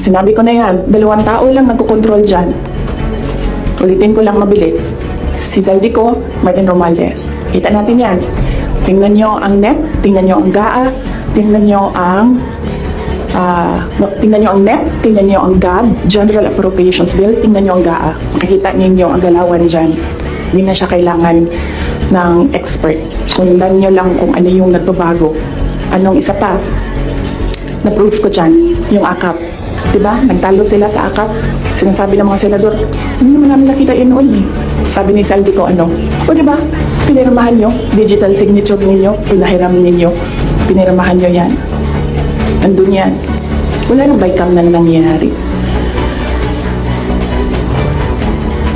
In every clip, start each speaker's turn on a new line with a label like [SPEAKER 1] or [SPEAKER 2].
[SPEAKER 1] Sinabi ko na yan, dalawang tao lang nagkocontrol dyan. Ulitin ko lang mabilis. Si Zaldico, Martin Romaldez. Kita natin yan. Tingnan nyo ang NEP, tingnan nyo ang GAA, tingnan nyo ang no, tingnan nyo ang NEP, tingnan nyo ang GAB, General Appropriations Bill, tingnan nyo ang GAA. Makikita ninyo ang galawan dyan. Hindi na siya kailangan ng expert. Sundan nyo lang kung ano yung nagbabago. Anong isa pa, na-proof ko dyan, yung AKAP. Diba? Nagtalo sila sa AKAP. Sinasabi ng mga senador, hindi naman namin nakita yun noon eh. Sabi ni Saldi ko, ano? O diba? Pinirmahan nyo, digital signature ninyo, pinahiram ninyo, pinirmahan nyo yan. Andun yan. Wala nang bycam na nangyayari.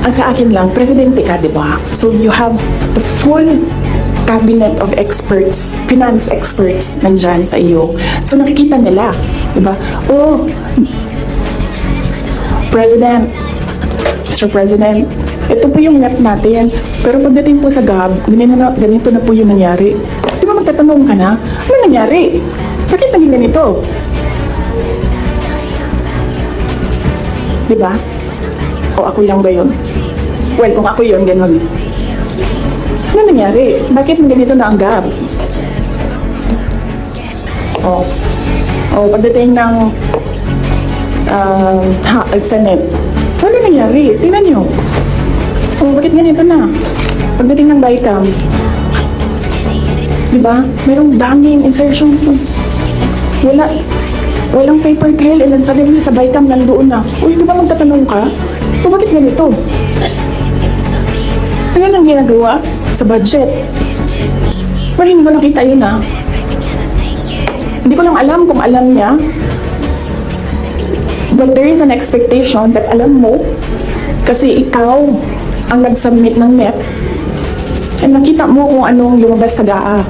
[SPEAKER 1] Ang sa akin lang, presidente ka, di ba? So you have the full cabinet of experts, finance experts, nandyan sa iyo. So nakikita nila, di ba? Oh, President, Mr. President, ito po yung net natin. Pero pagdating po sa GAB, ganito na, ganito na po yung nangyari. Di ba magtatanong ka na, ano nangyari? Bakit naging ganito? Di ba? O ako lang ba yun? Well, kung ako yun, ganun. Nangyari? Bakit ganito na ang GAB? O, o pagdating ng uh, ha, Senate, ano nangyari? Tingnan nyo. O, bakit ganito na? Pagdating ng BICAM, di ba? Merong daming insertions. Wala, walang paper trail and then suddenly sa BICAM nandoon na. Uy, di ba magtatanong ka? Ito, bakit ganito? Ano nang ginagawa sa budget? Pero hindi ko nakita yun ah. Hindi ko lang alam kung alam niya. But there is an expectation that alam mo kasi ikaw ang nag-submit ng NEP and nakita mo kung anong lumabas sa GAA.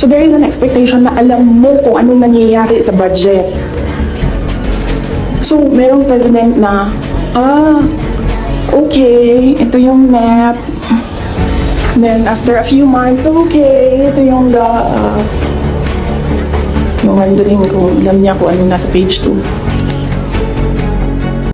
[SPEAKER 1] So there is an expectation na alam mo kung anong nangyayari sa budget. So, merong president na, ah, okay, ito yung NEP. Then, after a few months, okay, ito yung the, uh, yung wondering kung alam niya kung ano nasa page 2.